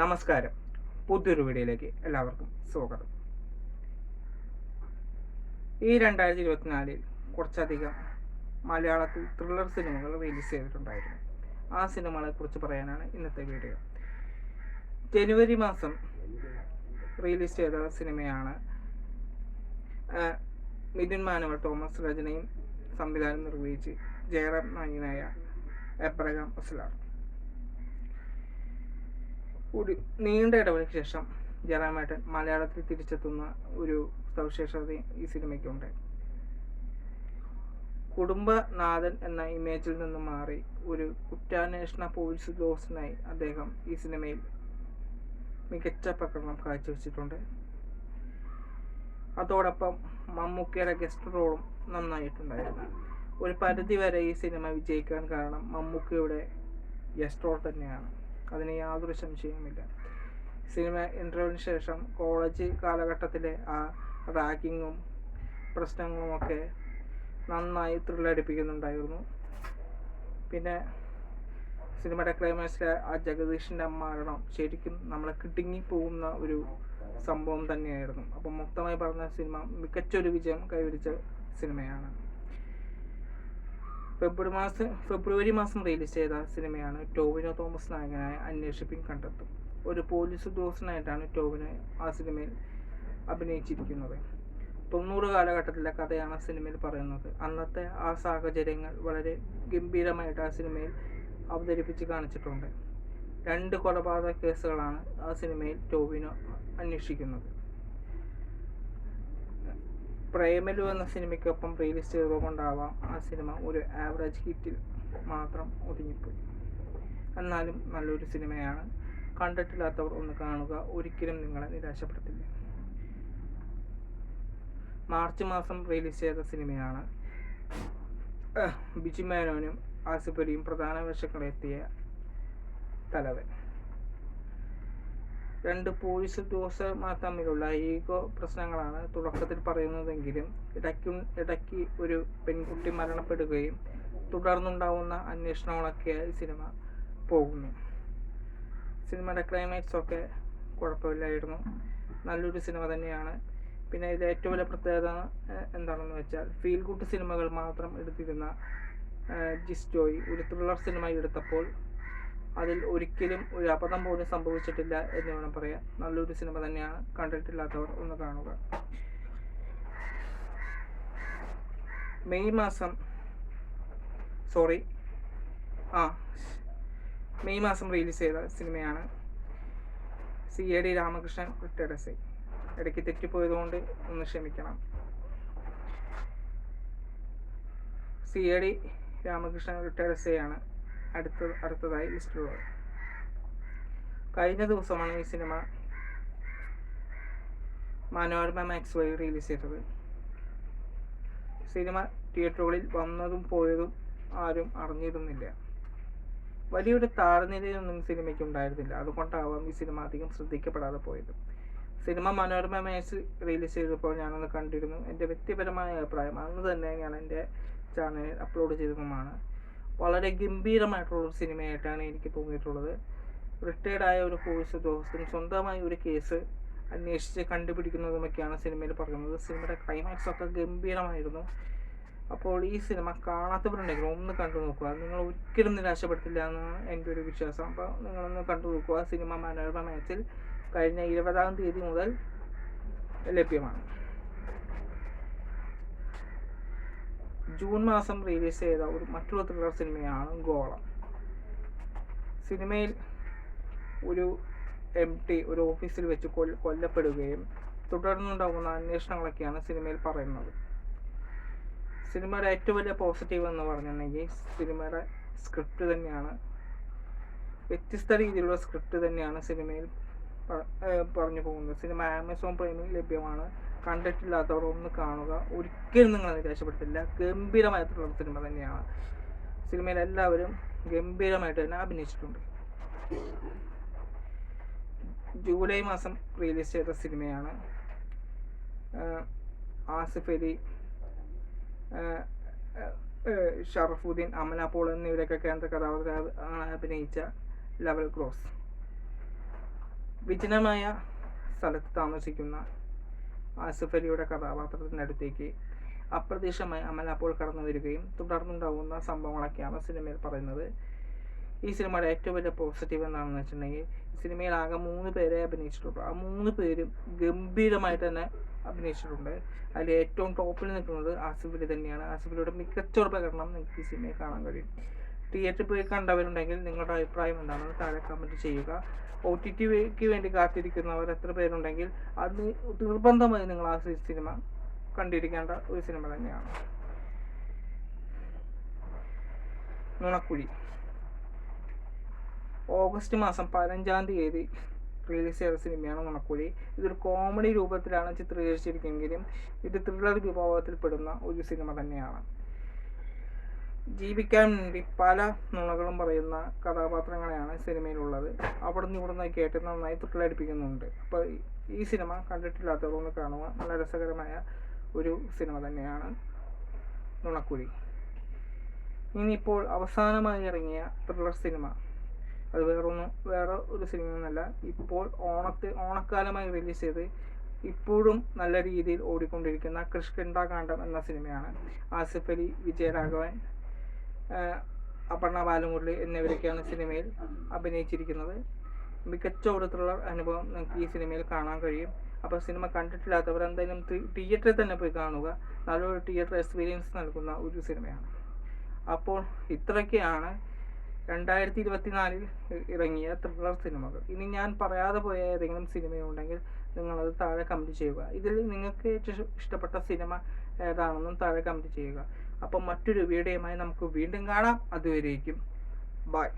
നമസ്കാരം. പുതിയൊരു വീഡിയോയിലേക്ക് എല്ലാവർക്കും സ്വാഗതം. ഈ രണ്ടായിരത്തി ഇരുപത്തിനാലിൽ കുറച്ചധികം മലയാളത്തിൽ ത്രില്ലർ സിനിമകൾ റിലീസ് ചെയ്തിട്ടുണ്ടായിരുന്നു. ആ സിനിമകളെ കുറിച്ച് പറയാനാണ് ഇന്നത്തെ വീഡിയോ. ജനുവരി മാസം റിലീസ് ചെയ്ത സിനിമയാണ് മിഥുൻ മാനുവൽ തോമസ് രചനയും സംവിധാനം നിർവഹിച്ച് ജയറാം നായകനായ എബ്രഹാം അസ്ലാർ ഒരു നീണ്ട ഇടവേളയ്ക്ക് ശേഷം ജയറാമേട്ടൻ മലയാളത്തിൽ തിരിച്ചെത്തുന്ന ഒരു സവിശേഷത ഈ സിനിമയ്ക്കുണ്ട്. കുടുംബനാഥൻ എന്ന ഇമേജിൽ നിന്ന് മാറി ഒരു കുറ്റാന്വേഷണ പോലീസ് ഉദ്യോഗസ്ഥനായി അദ്ദേഹം ഈ സിനിമയിൽ മികച്ച പ്രകടനം കാഴ്ചവെച്ചിട്ടുണ്ട്. അതോടൊപ്പം മമ്മൂക്കയുടെ ഗസ്റ്റ് റോളും നന്നായിട്ടുണ്ടായിരുന്നു. ഒരു പരിധി വരെ ഈ സിനിമ വിജയിക്കാൻ കാരണം മമ്മൂക്കയുടെ ഗസ്റ്റ് റോൾ തന്നെയാണ്. അതിന് യാതൊരു സംശയവുമില്ല. സിനിമ ഇന്റർവ്യൂവിന് ശേഷം കോളേജ് കാലഘട്ടത്തിലെ ആ റാഗിങ്ങും പ്രശ്നങ്ങളുമൊക്കെ നന്നായി ത്രില്ലടിപ്പിക്കുന്നുണ്ടായിരുന്നു. പിന്നെ സിനിമയുടെ ക്ലൈമാക്സിലെ ആ ജഗദീഷിന്റെ മരണം ശരിക്കും നമ്മളെ കിടുങ്ങി പോകുന്ന ഒരു സംഭവം തന്നെയായിരുന്നു. അപ്പം മൊത്തമായി പറഞ്ഞ സിനിമ മികച്ചൊരു വിജയം കൈവരിച്ച സിനിമയാണ്. ഫെബ്രുവരി മാസം ഫെബ്രുവരി മാസം റിലീസ് ചെയ്ത സിനിമയാണ് ടോവിനോ തോമസ് നായകനായ അന്വേഷിപ്പിൻ കണ്ടെത്തും. ഒരു പോലീസ് ഉദ്യോഗസ്ഥനായിട്ടാണ് ടോവിനോ ആ സിനിമയിൽ അഭിനയിച്ചിരിക്കുന്നത്. തൊണ്ണൂറ് കാലഘട്ടത്തിലെ കഥയാണ് സിനിമയിൽ പറയുന്നത്. അന്നത്തെ ആ സാഹചര്യങ്ങൾ വളരെ ഗംഭീരമായിട്ട് ആ സിനിമയിൽ അവതരിപ്പിച്ച് കാണിച്ചിട്ടുണ്ട്. രണ്ട് കൊലപാതക കേസുകളാണ് ആ സിനിമയിൽ ടോവിനോ അന്വേഷിക്കുന്നത്. പ്രേമലു എന്ന സിനിമയ്ക്കൊപ്പം റിലീസ് ചെയ്തുകൊണ്ടാവാം ആ സിനിമ ഒരു ആവറേജ് ഹിറ്റിൽ മാത്രം ഒതുങ്ങിപ്പോയി. എന്നാലും നല്ലൊരു സിനിമയാണ്. കണ്ടിട്ടില്ലാത്തവർ ഒന്ന് കാണുക. ഒരിക്കലും നിങ്ങളെ നിരാശപ്പെടുത്തില്ല. മാർച്ച് മാസം റിലീസ് ചെയ്ത സിനിമയാണ്. ബിജു മേനോനും ആസിഫ് അലിയും പ്രധാന വേഷങ്ങളെത്തിയ തലവൻ. രണ്ട് പോലീസ് ഉദ്യോഗസ്ഥന്മാർ തമ്മിലുള്ള ഈഗോ പ്രശ്നങ്ങളാണ് തുടക്കത്തിൽ പറയുന്നതെങ്കിലും ഇടയ്ക്ക് ഇടയ്ക്ക് ഒരു പെൺകുട്ടി മരണപ്പെടുകയും തുടർന്നുണ്ടാവുന്ന അന്വേഷണങ്ങളൊക്കെയായി സിനിമ പോകുന്നു. സിനിമയുടെ ക്ലൈമാക്സ് ഒക്കെ കുഴപ്പമില്ലായിരുന്നു. നല്ലൊരു സിനിമ തന്നെയാണ്. പിന്നെ ഇത് ഏറ്റവും വലിയ പ്രത്യേകത എന്താണെന്ന് വെച്ചാൽ ഫീൽ ഗുഡ് സിനിമകൾ മാത്രം എടുത്തിരുന്ന ജിസ് ജോയ് ഒരു ത്രില്ലർ സിനിമ എടുത്തപ്പോൾ അതിൽ ഒരിക്കലും ഒരു അബദ്ധം പോലും സംഭവിച്ചിട്ടില്ല എന്ന് വേണം പറയാം നല്ലൊരു സിനിമ തന്നെയാണ് കണ്ടിട്ടില്ലാത്തവർ ഒന്ന് കാണുക. മെയ് മാസം സോറി ആ മെയ് മാസം റിലീസ് ചെയ്ത സിനിമയാണ് C A D Ramakrishnan S ഇടയ്ക്ക് തെറ്റിപ്പോയതുകൊണ്ട് ഒന്ന് ക്ഷമിക്കണം. C A D Ramakrishnan retired ആണ് അടുത്ത അടുത്തതായി ലിസ്റ്റിലുള്ളത് കഴിഞ്ഞ ദിവസമാണ് ഈ സിനിമ മനോരമ മാക്സ് വഴി റിലീസ് ചെയ്തത്. സിനിമ തിയേറ്ററുകളിൽ വന്നതും പോയതും ആരും അറിഞ്ഞിരുന്നില്ല. വലിയൊരു താഴ്നിലയൊന്നും സിനിമയ്ക്ക് ഉണ്ടായിരുന്നില്ല. അതുകൊണ്ടാവാം ഈ സിനിമ അധികം ശ്രദ്ധിക്കപ്പെടാതെ പോയത്. സിനിമ മനോരമ മാക്സ് റിലീസ് ചെയ്തപ്പോൾ ഞാനൊന്ന് കണ്ടിരുന്നു. എന്റെ വ്യക്തിപരമായ അഭിപ്രായം അന്ന് തന്നെ ഞാൻ എന്റെ ചാനലിൽ അപ്ലോഡ് ചെയ്തതുമാണ്. വളരെ ഗംഭീരമായിട്ടുള്ള ഒരു സിനിമയായിട്ടാണ് എനിക്ക് തോന്നിയിട്ടുള്ളത്. റിട്ടയർഡ് ആയ ഒരു പോലീസ് ഉദ്യോഗസ്ഥൻ സ്വന്തമായി ഒരു കേസ് അന്വേഷിച്ച് കണ്ടുപിടിക്കുന്നതുമൊക്കെയാണ് സിനിമയിൽ പറയുന്നത്. സിനിമയുടെ ക്ലൈമാക്സ് ഒക്കെ ഗംഭീരമായിരുന്നു. അപ്പോൾ ഈ സിനിമ കാണാത്തവരുണ്ടെങ്കിൽ ഒന്ന് കണ്ടു നോക്കുക. നിങ്ങൾ ഒരിക്കലും നിരാശപ്പെടുത്തില്ല എന്നാണ് എന്റെ ഒരു വിശ്വാസം. അപ്പോൾ നിങ്ങളൊന്ന് കണ്ടു നോക്കുക. സിനിമ മനോരമ മാച്ചിൽ കഴിഞ്ഞ ഇരുപതാം തീയതി മുതൽ ലഭ്യമാണ്. ജൂൺ മാസം റിലീസ് ചെയ്ത ഒരു മറ്റൊരു ത്രില്ലർ സിനിമയാണ് ഗോളം. സിനിമയിൽ ഒരു എം ടി ഒരു ഓഫീസിൽ വെച്ച് കൊല്ല കൊല്ലപ്പെടുകയും തുടർന്നുണ്ടാകുന്ന അന്വേഷണങ്ങളൊക്കെയാണ് സിനിമയിൽ പറയുന്നത്. സിനിമയുടെ ഏറ്റവും വലിയ പോസിറ്റീവ് എന്ന് പറഞ്ഞിട്ടുണ്ടെങ്കിൽ സിനിമയുടെ സ്ക്രിപ്റ്റ് തന്നെയാണ്. വ്യത്യസ്ത രീതിയിലുള്ള സ്ക്രിപ്റ്റ് തന്നെയാണ് സിനിമയിൽ പറഞ്ഞു പോകുന്നത് സിനിമ ആമസോൺ പ്രൈമിൽ ലഭ്യമാണ്. കണ്ടിട്ടില്ലാത്തവർ ഒന്ന് കാണുക. ഒരിക്കലും നിങ്ങളെ നിരാശപ്പെടുത്തില്ല ഗംഭീരമായിട്ടുള്ള സിനിമ തന്നെയാണ്. സിനിമയിൽ എല്ലാവരും ഗംഭീരമായിട്ട് തന്നെ അഭിനയിച്ചിട്ടുണ്ട്. ജൂലൈ മാസം റിലീസ് ചെയ്ത സിനിമയാണ് ആസിഫ് അലി ഷറഫുദ്ദീൻ അമല പോൾ എന്നിവരൊക്കെ കേന്ദ്ര കഥാപാത്രങ്ങളെ അഭിനയിച്ച ലെവൽ ക്രോസ്. വിജനമായ സ്ഥലത്ത് താമസിക്കുന്ന ആസിഫ് അലിയുടെ കഥാപാത്രത്തിനടുത്തേക്ക് അപ്രതീക്ഷമായി അമൽ അപ്പോൾ കടന്നു വരികയും തുടർന്നുണ്ടാവുന്ന സംഭവങ്ങളൊക്കെയാണ് സിനിമയിൽ പറയുന്നത്. ഈ സിനിമയുടെ ഏറ്റവും വലിയ പോസിറ്റീവ് എന്താണെന്ന് വെച്ചിട്ടുണ്ടെങ്കിൽ സിനിമയിൽ ആകെ മൂന്ന് പേരെ അഭിനയിച്ചിട്ടുള്ളൂ. ആ മൂന്ന് പേരും ഗംഭീരമായിട്ട് തന്നെ അഭിനയിച്ചിട്ടുണ്ട്. അതിൽ ഏറ്റവും ടോപ്പിൽ നിൽക്കുന്നത് ആസിഫ് അലി തന്നെയാണ്. ആസിഫ് അലിയുടെ മികച്ച ഒരു പ്രകടനം നിങ്ങൾക്ക് ഈ സിനിമയിൽ കാണാൻ കഴിയും. തിയേറ്ററിൽ പോയി കണ്ടവരുണ്ടെങ്കിൽ നിങ്ങളുടെ അഭിപ്രായം എന്താണെന്ന് താഴെ കമന്റ് ചെയ്യുക. ഒ ടി ടിക്ക് വേണ്ടി കാത്തിരിക്കുന്നവർ എത്ര പേരുണ്ടെങ്കിൽ അത് നിർബന്ധമായി നിങ്ങൾ ആ സിനിമ കണ്ടിരിക്കേണ്ട ഒരു സിനിമ തന്നെയാണ്. നുണക്കുഴി. ഓഗസ്റ്റ് മാസം പതിനഞ്ചാം തീയതി റിലീസ് ചെയ്ത സിനിമയാണ് നുണക്കുഴി. ഇതൊരു കോമഡി രൂപത്തിലാണ് ചിത്രീകരിച്ചിരിക്കുമെങ്കിലും ഇത് ത്രില്ലർ വിഭാഗത്തിൽപ്പെടുന്ന ഒരു സിനിമ തന്നെയാണ്. ജീവിക്കാൻ വേണ്ടി പല നുണകളും പറയുന്ന കഥാപാത്രങ്ങളെയാണ് സിനിമയിലുള്ളത്. അവിടെ നിന്ന് ഇവിടെ നിന്നായി കേട്ട് നന്നായി ത്രില്ലടിപ്പിക്കുന്നുണ്ട്. അപ്പോൾ ഈ സിനിമ കണ്ടിട്ടില്ലാത്തവർ ഒന്ന് കാണുക. നല്ല രസകരമായ ഒരു സിനിമ തന്നെയാണ് നുണക്കുഴി. ഇനിയിപ്പോൾ അവസാനമായി ഇറങ്ങിയ ത്രില്ലർ സിനിമ. അത് വേറൊന്നും വേറെ ഒരു സിനിമയൊന്നുമല്ല. ഇപ്പോൾ ഓണത്തെ ഓണക്കാലമായി റിലീസ് ചെയ്ത് ഇപ്പോഴും നല്ല രീതിയിൽ ഓടിക്കൊണ്ടിരിക്കുന്ന കൃഷ്ണകാന്ഡം എന്ന സിനിമയാണ് ആസിഫ് അലി വിജയരാഘവൻ അപർണ ബാലമുരളി എന്നിവരൊക്കെയാണ് സിനിമയിൽ അഭിനയിച്ചിരിക്കുന്നത്. മികച്ച ഒരു ത്രില്ലർ അനുഭവം നിങ്ങൾക്ക് ഈ സിനിമയിൽ കാണാൻ കഴിയും. അപ്പോൾ സിനിമ കണ്ടിട്ടില്ലാത്തവർ എന്തായാലും തിയേറ്ററിൽ തന്നെ പോയി കാണുക. നല്ലൊരു തിയേറ്റർ എക്സ്പീരിയൻസ് നൽകുന്ന ഒരു സിനിമയാണ്. അപ്പോൾ ഇത്രയൊക്കെയാണ് രണ്ടായിരത്തി ഇരുപത്തിനാലിൽ ഇറങ്ങിയ ത്രില്ലർ സിനിമകൾ. ഇനി ഞാൻ പറയാതെ പോയ ഏതെങ്കിലും സിനിമയുണ്ടെങ്കിൽ നിങ്ങളത് താഴെ കമന്റ് ചെയ്യുക. ഇതിൽ നിങ്ങൾക്ക് ഏറ്റവും ഇഷ്ടപ്പെട്ട സിനിമ ഏതാണെന്നും താഴെ കമന്റ് ചെയ്യുക. അപ്പം മറ്റൊരു വീഡിയോയുമായി നമുക്ക് വീണ്ടും കാണാം. അതുവരേക്കും. ബൈ